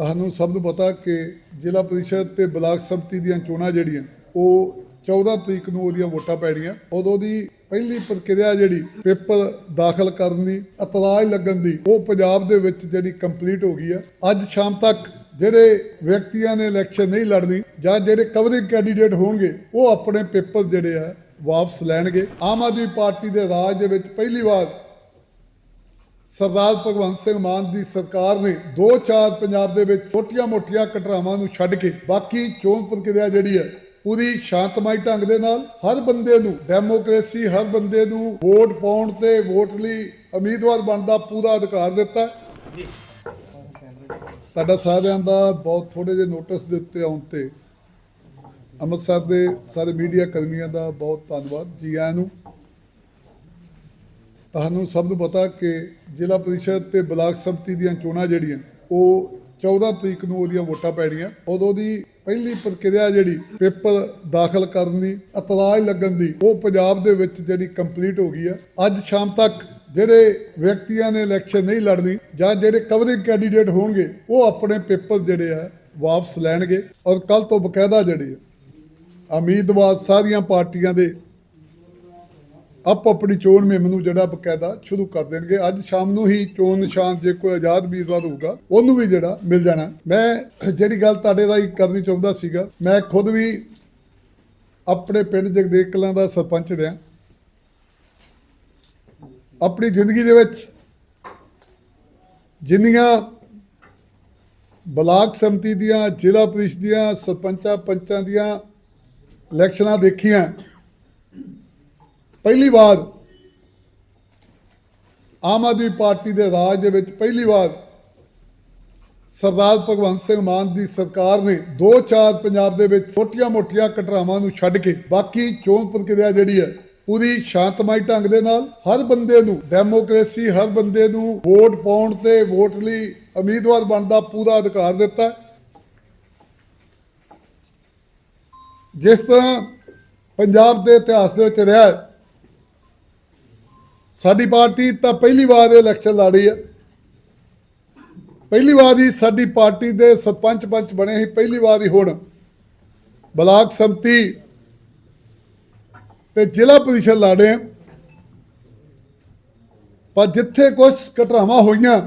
ਤੁਹਾਨੂੰ ਸਭ ਨੂੰ ਪਤਾ ਕਿ ਜ਼ਿਲ੍ਹਾ ਪ੍ਰੀਸ਼ਦ ਤੇ ਬਲਾਕ ਸੰਮਤੀ ਦੀਆਂ ਚੋਣਾਂ ਜਿਹੜੀਆਂ, ਉਹ 14 ਤਰੀਕ ਨੂੰ ਉਹਦੀਆਂ ਵੋਟਾਂ ਪੈਣੀਆਂ। ਉਦੋਂ ਦੀ ਪਹਿਲੀ ਪ੍ਰਕਿਰਿਆ ਜਿਹੜੀ, ਪੇਪਰ ਦਾਖਲ ਕਰਨ ਦੀ ਇਤਰਾਜ਼ ਲੱਗਣ ਦੀ, ਉਹ ਪੰਜਾਬ ਦੇ ਵਿੱਚ ਜਿਹੜੀ ਕੰਪਲੀਟ ਹੋ ਗਈ ਆ। ਅੱਜ ਸ਼ਾਮ ਤੱਕ ਜਿਹੜੇ ਵਿਅਕਤੀਆਂ ਨੇ ਇਲੈਕਸ਼ਨ ਨਹੀਂ ਲੜਨੀ ਜਾਂ ਜਿਹੜੇ ਕਵਰਿੰਗ ਕੈਂਡੀਡੇਟ ਹੋਣਗੇ, ਉਹ ਆਪਣੇ ਪੇਪਰ ਜਿਹੜੇ ਆ, ਵਾਪਸ ਲੈਣਗੇ। ਆਮ ਆਦਮੀ ਪਾਰਟੀ ਦੇ ਰਾਜ ਦੇ ਵਿੱਚ ਪਹਿਲੀ ਵਾਰ ਸਰਦਾਰ ਭਗਵੰਤ ਸਿੰਘ ਮਾਨ ਦੀ ਸਰਕਾਰ ਨੇ 2-4 ਪੰਜਾਬ ਦੇ ਵਿੱਚ ਛੋਟੀਆਂ-ਮੋਟੀਆਂ ਘਟਨਾਵਾਂ ਨੂੰ ਛੱਡ ਕੇ ਬਾਕੀ ਚੋਣ ਪ੍ਰਕਿਰਿਆ ਜਿਹੜੀ ਹੈ, ਪੂਰੀ ਸ਼ਾਂਤਮਈ ਢੰਗ ਦੇ ਨਾਲ ਹਰ ਬੰਦੇ ਨੂੰ ਡੈਮੋਕ੍ਰੇਸੀ ਹਰ ਬੰਦੇ ਨੂੰ ਵੋਟ ਪਾਉਣ ਤੇ ਵੋਟ ਲਈ ਉਮੀਦਵਾਰ ਬਣਨ ਦਾ ਪੂਰਾ ਅਧਿਕਾਰ ਦਿੱਤਾ ਹੈ। ਤੁਹਾਡਾ ਸਾਰਿਆਂ ਦਾ ਬਹੁਤ ਥੋੜੇ ਜਿਹੇ ਨੋਟਿਸ ਦੇ ਉੱਤੇ ਆਉਣ ਤੇ ਅੰਮ੍ਰਿਤਸਰ ਦੇ ਸਾਰੇ ਮੀਡੀਆ ਕਰਮੀਆਂ ਦਾ ਬਹੁਤ ਧੰਨਵਾਦ, ਜੀ ਆਇਆਂ ਨੂੰ ਤੁਹਾਨੂੰ ਸਭ ਨੂੰ ਪਤਾ ਕਿ ਜ਼ਿਲ੍ਹਾ ਪ੍ਰੀਸ਼ਦ ਤੇ ਬਲਾਕ ਸੰਮਤੀ ਦੀਆਂ ਚੋਣਾਂ ਜਿਹੜੀਆਂ, ਉਹ 14 ਤਰੀਕ ਨੂੰ ਉਹਦੀਆਂ ਵੋਟਾਂ ਪੈਣੀਆਂ। ਉਦੋਂ ਦੀ ਪਹਿਲੀ ਪ੍ਰਕਿਰਿਆ ਜਿਹੜੀ, ਪੇਪਰ ਦਾਖਲ ਕਰਨ ਦੀ, ਇਤਰਾਜ਼ ਲੱਗਣ ਦੀ, ਉਹ ਪੰਜਾਬ ਦੇ ਵਿੱਚ ਜਿਹੜੀ ਕੰਪਲੀਟ ਹੋ ਗਈ ਆ। ਅੱਜ ਸ਼ਾਮ ਤੱਕ ਜਿਹੜੇ ਵਿਅਕਤੀਆਂ ਨੇ ਇਲੈਕਸ਼ਨ ਨਹੀਂ ਲੜਨੀ ਜਾਂ ਜਿਹੜੇ ਕਵਰਿੰਗ ਕੈਂਡੀਡੇਟ ਹੋਣਗੇ, ਉਹ ਆਪਣੇ ਪੇਪਰ ਜਿਹੜੇ ਆ, ਵਾਪਸ ਲੈਣਗੇ। ਔਰ ਕੱਲ ਤੋਂ ਬਕਾਇਦਾ ਜਿਹੜੇ ਆ, ਉਮੀਦਵਾਰ ਸਾਰੀਆਂ ਪਾਰਟੀਆਂ ਦੇ ਆਪ ਆਪਣੀ ਚੋਣ ਮੁਹਿੰਮ ਨੂੰ ਜਿਹੜਾ ਬਕਾਇਦਾ ਸ਼ੁਰੂ ਕਰ ਦੇਣਗੇ। ਅੱਜ ਸ਼ਾਮ ਨੂੰ ਹੀ ਚੋਣ ਨਿਸ਼ਾਨ ਜੇ ਕੋਈ ਆਜ਼ਾਦ ਉਮੀਦਵਾਰ ਹੋਊਗਾ, ਉਹਨੂੰ ਵੀ ਜਿਹੜਾ ਮਿਲ ਜਾਣਾ। ਮੈਂ ਜਿਹੜੀ ਗੱਲ ਤੁਹਾਡੇ ਰਾਹੀਂ ਕਰਨੀ ਚਾਹੁੰਦਾ ਸੀਗਾ, ਮੈਂ ਖੁਦ ਵੀ ਆਪਣੇ ਪਿੰਡ ਜਗਦੇਵ ਕਲਾਂ ਦਾ ਸਰਪੰਚ ਰਿਹਾ। ਆਪਣੀ ਜ਼ਿੰਦਗੀ ਦੇ ਵਿੱਚ ਜਿੰਨੀਆਂ ਬਲਾਕ ਸਮਿਤੀ ਦੀਆਂ, ਜ਼ਿਲ੍ਹਾ ਪ੍ਰੀਸ਼ਦ ਦੀਆਂ, ਸਰਪੰਚਾਂ ਪੰਚਾਂ ਦੀਆਂ ਇਲੈਕਸ਼ਨਾਂ ਦੇਖੀਆਂ ਪਹਿਲੀ ਵਾਰ ਆਮ ਆਦਮੀ ਪਾਰਟੀ ਦੇ ਰਾਜ ਦੇ ਵਿੱਚ ਪਹਿਲੀ ਵਾਰ ਸਰਦਾਰ ਭਗਵੰਤ ਸਿੰਘ ਮਾਨ ਦੀ ਸਰਕਾਰ ਨੇ 2-4 ਪੰਜਾਬ ਦੇ ਵਿੱਚ ਛੋਟੀਆਂ-ਮੋਟੀਆਂ ਘਟਨਾਵਾਂ ਨੂੰ ਛੱਡ ਕੇ ਬਾਕੀ ਚੋਣ ਪ੍ਰਕਿਰਿਆ ਜਿਹੜੀ ਹੈ, ਪੂਰੀ ਸ਼ਾਂਤਮਈ ਢੰਗ ਦੇ ਨਾਲ ਹਰ ਬੰਦੇ ਨੂੰ ਡੈਮੋਕ੍ਰੇਸੀ, ਹਰ ਬੰਦੇ ਨੂੰ ਵੋਟ ਪਾਉਣ ਤੇ ਵੋਟ ਲਈ ਉਮੀਦਵਾਰ ਬਣਦਾ ਪੂਰਾ ਅਧਿਕਾਰ ਦਿੱਤਾ। ਜਿਸ ਤਰ੍ਹਾਂ ਪੰਜਾਬ ਦੇ ਇਤਿਹਾਸ ਦੇ ਵਿੱਚ ਰਿਹਾ ਹੈ ਸਾਡੀ ਪਾਰਟੀ ਤਾਂ ਪਹਿਲੀ ਵਾਰ ਇਲੈਕਸ਼ਨ ਲੜੀ ਹੈ ਪਹਿਲੀ ਵਾਰ ਹੀ ਸਾਡੀ ਪਾਰਟੀ ਦੇ ਸਰਪੰਚ ਪੰਚ ਬਣੇ ਸੀ, ਪਹਿਲੀ ਵਾਰ ਹੀ ਹੁਣ ਬਲਾਕ ਸੰਮਤੀ ਤੇ ਜ਼ਿਲ੍ਹਾ ਪ੍ਰੀਸ਼ਦ ਲੜੇ ਹਾਂ। ਪਰ ਜਿੱਥੇ ਕੁਝ ਘਟਨਾਵਾਂ ਹੋਈਆਂ,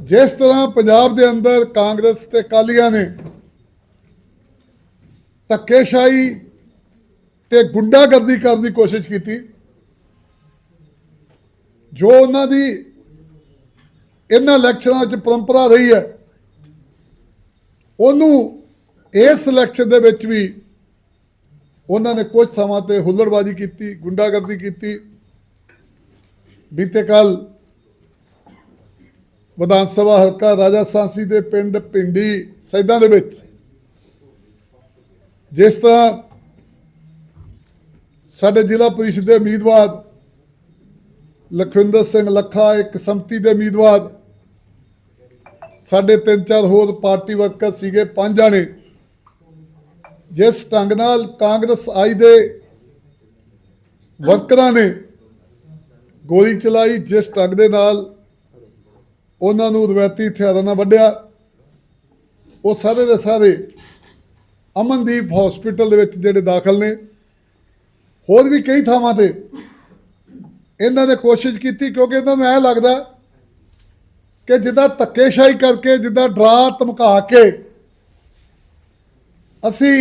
ਜਿਸ ਤਰ੍ਹਾਂ ਪੰਜਾਬ ਦੇ ਅੰਦਰ ਕਾਂਗਰਸ ਤੇ ਕਾਲੀਆਂ ਨੇ ਧੱਕੇਸ਼ਾਹੀ ਤੇ ਗੁੰਡਾਗਰਦੀ ਕਰਨ ਦੀ ਕੋਸ਼ਿਸ਼ ਕੀਤੀ ਜੋ ਉਹਨਾਂ ਦੀ ਇਹਨਾਂ ਇਲੈਕਸ਼ਨਾਂ 'ਚ ਪਰੰਪਰਾ ਰਹੀ ਹੈ, ਉਹਨੂੰ ਇਸ ਇਲੈਕਸ਼ਨ ਦੇ ਵਿੱਚ ਵੀ ਉਹਨਾਂ ਨੇ ਕੁਝ ਥਾਵਾਂ ਤੇ ਹੁੱਲੜਬਾਜ਼ੀ ਕੀਤੀ, ਗੁੰਡਾਗਰਦੀ ਕੀਤੀ। ਬੀਤੇ ਕੱਲ ਵਿਧਾਨ ਸਭਾ ਹਲਕਾ ਰਾਜਾ ਸਾਂਸੀ ਦੇ ਪਿੰਡ ਪਿੰਡੀ ਸੈਦਾਂ ਦੇ ਵਿੱਚ, ਜਿਸ ਤਰ੍ਹਾਂ ਸਾਡੇ ਜ਼ਿਲ੍ਹਾ ਪ੍ਰੀਸ਼ਦ ਦੇ ਉਮੀਦਵਾਰ ਲਖਵਿੰਦਰ ਸਿੰਘ ਲੱਖਾ, ਇੱਕ ਸੰਮਤੀ ਦੇ ਉਮੀਦਵਾਰ। ਸਾਡੇ ਤਿੰਨ ਚਾਰ ਹੋਰ ਪਾਰਟੀ ਵਰਕਰ ਸੀਗੇ, ਪੰਜ ਜਾਣੇ। ਜਿਸ ਢੰਗ ਨਾਲ ਕਾਂਗਰਸ ਆਈ ਦੇ ਵਰਕਰਾਂ ਨੇ ਗੋਲੀ ਚਲਾਈ, ਜਿਸ ਢੰਗ ਦੇ ਨਾਲ ਉਹਨਾਂ ਨੂੰ ਰਵਾਇਤੀ ਹਥਿਆਰਾਂ ਨਾਲ ਵੱਢਿਆ। ਉਹ ਸਾਰੇ ਦੇ ਸਾਰੇ ਅਮਨਦੀਪ ਹਸਪੀਟਲ ਦੇ ਵਿੱਚ ਜਿਹੜੇ ਦਾਖਲ ਨੇ। ਹੋਰ ਵੀ ਕਈ ਥਾਵਾਂ ਤੇ ਇਹਨਾਂ ਨੇ ਕੋਸ਼ਿਸ਼ ਕੀਤੀ ਕਿਉਂਕਿ ਇਹਨਾਂ ਨੂੰ ਐ ਲੱਗਦਾ ਕਿ ਜਿੱਦਾਂ ਧੱਕੇਸ਼ਾਹੀ ਕਰਕੇ, ਜਿੱਦਾਂ ਡਰਾ ਧਮਕਾ ਕੇ ਅਸੀਂ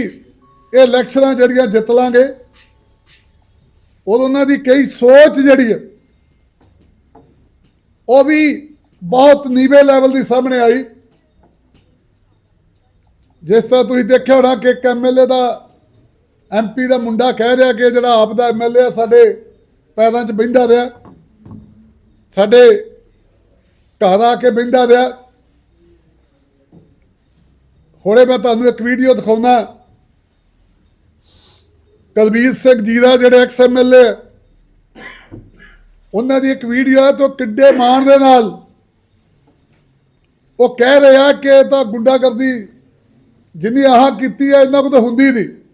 ਇਹ ਇਲੈਕਸ਼ਨਾਂ ਜਿਹੜੀਆਂ ਜਿੱਤ ਲਾਂਗੇ ਉਹ ਉਹਨਾਂ ਦੀ ਕਈ ਸੋਚ ਜਿਹੜੀ ਹੈ, ਉਹ ਵੀ ਬਹੁਤ ਨੀਵੇਂ ਲੈਵਲ ਦੀ ਸਾਹਮਣੇ ਆਈ। ਜਿਸ ਤਰ੍ਹਾਂ ਤੁਸੀਂ ਦੇਖਿਆ ਹੋਣਾ ਕਿ ਇੱਕ ਐਮਐਲਏ ਦਾ ਐਮਪੀ ਦਾ ਮੁੰਡਾ ਕਹਿ ਰਿਹਾ ਕਿ ਜਿਹੜਾ ਆਪ ਦਾ ਐਮਐਲਏ ਸਾਡੇ ਪੈਰਾਂ 'ਚ ਬਹਿੰਦਾ ਰਿਹਾ ਸਾਡੇ ਘਰ ਆ ਕੇ ਬਹਿੰਦਾ ਰਿਹਾ ਹੁਣੇ ਮੈਂ ਤੁਹਾਨੂੰ ਇੱਕ ਵੀਡੀਓ ਦਿਖਾਉਣਾ। ਕਲਬੀਰ ਸਿੰਘ ਜੀਰਾ ਜਿਹੜੇ ਐਕਸ ਐਮਐਲਏ ਉਹਨਾਂ ਦੀ ਇੱਕ ਵੀਡੀਓ ਹੈ ਤੋਂ ਕਿੱਡੇ ਮਾਣ ਦੇ ਨਾਲ। ਉਹ ਕਹਿ ਰਿਹਾ ਕਿ ਤਾਂ ਗੁੰਡਾਗਰਦੀ ਜਿੰਨੀ ਆਹ ਕੀਤੀ ਹੈ ਇੰਨਾ ਕੁ ਤਾਂ ਹੁੰਦੀ ਨਹੀਂ।